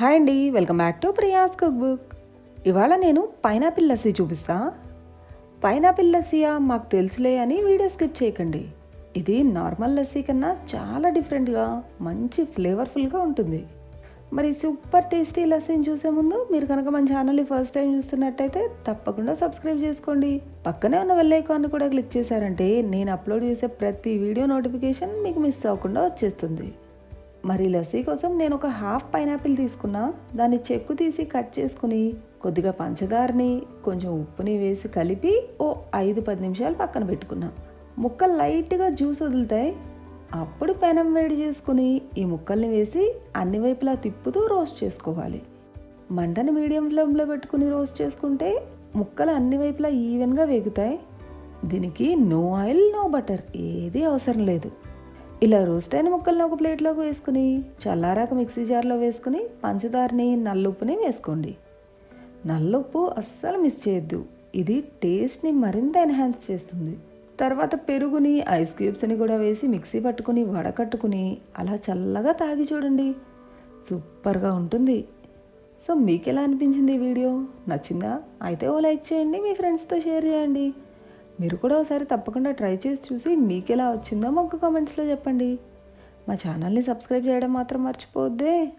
Hi అండి welcome back to Priya's cook book ఇవాళ నేను పైనాపిల్ లస్సీ చూపిస్తా. పైనాపిల్ లస్సీయా? మాకు తెలుసులే అని వీడియో స్కిప్ చేయకండి. ఇది నార్మల్ లస్సీ కన్నా చాలా డిఫరెంట్గా మంచి ఫ్లేవర్ఫుల్గా ఉంటుంది. మరి సూపర్ టేస్టీ లస్సీని చూసే ముందు మీరు కనుక మన ఛానల్ని ఫస్ట్ టైం చూస్తున్నట్టయితే తప్పకుండా సబ్స్క్రైబ్ చేసుకోండి. పక్కనే ఉన్న బెల్ ఐకాన్ కూడా క్లిక్ చేశారంటే నేను అప్లోడ్ చేసే ప్రతి వీడియో నోటిఫికేషన్ మీకు మిస్ అవ్వకుండా వచ్చేస్తుంది. మరి లస్సీ కోసం నేను ఒక హాఫ్ పైనాపిల్ తీసుకున్నా. దాన్ని చెక్కు తీసి కట్ చేసుకుని కొద్దిగా పంచదారని కొంచెం ఉప్పుని వేసి కలిపి ఓ ఐదు పది నిమిషాలు పక్కన పెట్టుకున్నా. ముక్క లైట్గా జ్యూస్ వదులుతాయి. అప్పుడు పెనం వేడి చేసుకుని ఈ ముక్కల్ని వేసి అన్ని వైపులా తిప్పుతూ రోస్ట్ చేసుకోవాలి. మంటని మీడియం ఫ్లేమ్లో పెట్టుకుని రోస్ట్ చేసుకుంటే ముక్కలు అన్ని వైపులా ఈవెన్గా వేగుతాయి. దీనికి నో ఆయిల్ నో బటర్ ఏది అవసరం లేదు. ఇలా రోస్ట్ అయిన ముక్కల్ని ఒక ప్లేట్లోకి వేసుకుని చల్లారాక మిక్సీ జార్లో వేసుకుని పంచదారని నల్లుప్పుని వేసుకోండి. నల్లుప్పు అస్సలు మిస్ చేయొద్దు. ఇది టేస్ట్ని మరింత ఎన్హాన్స్ చేస్తుంది. తర్వాత పెరుగుని ఐస్ క్యూబ్స్ని కూడా వేసి మిక్సీ పట్టుకుని వడకట్టుకుని అలా చల్లగా తాగి చూడండి. సూపర్గా ఉంటుంది. సో మీకు ఎలా అనిపించింది ఈ వీడియో? నచ్చిందా? అయితే ఓ లైక్ చేయండి మీ ఫ్రెండ్స్తో షేర్ చేయండి. మీరు కూడా ఒకసారి తప్పకుండా ట్రై చేసి చూసి మీకు ఎలా వచ్చిందో మాకు కామెంట్స్లో చెప్పండి. మా ఛానల్ని సబ్స్క్రైబ్ చేయడం మాత్రం మర్చిపోద్దే.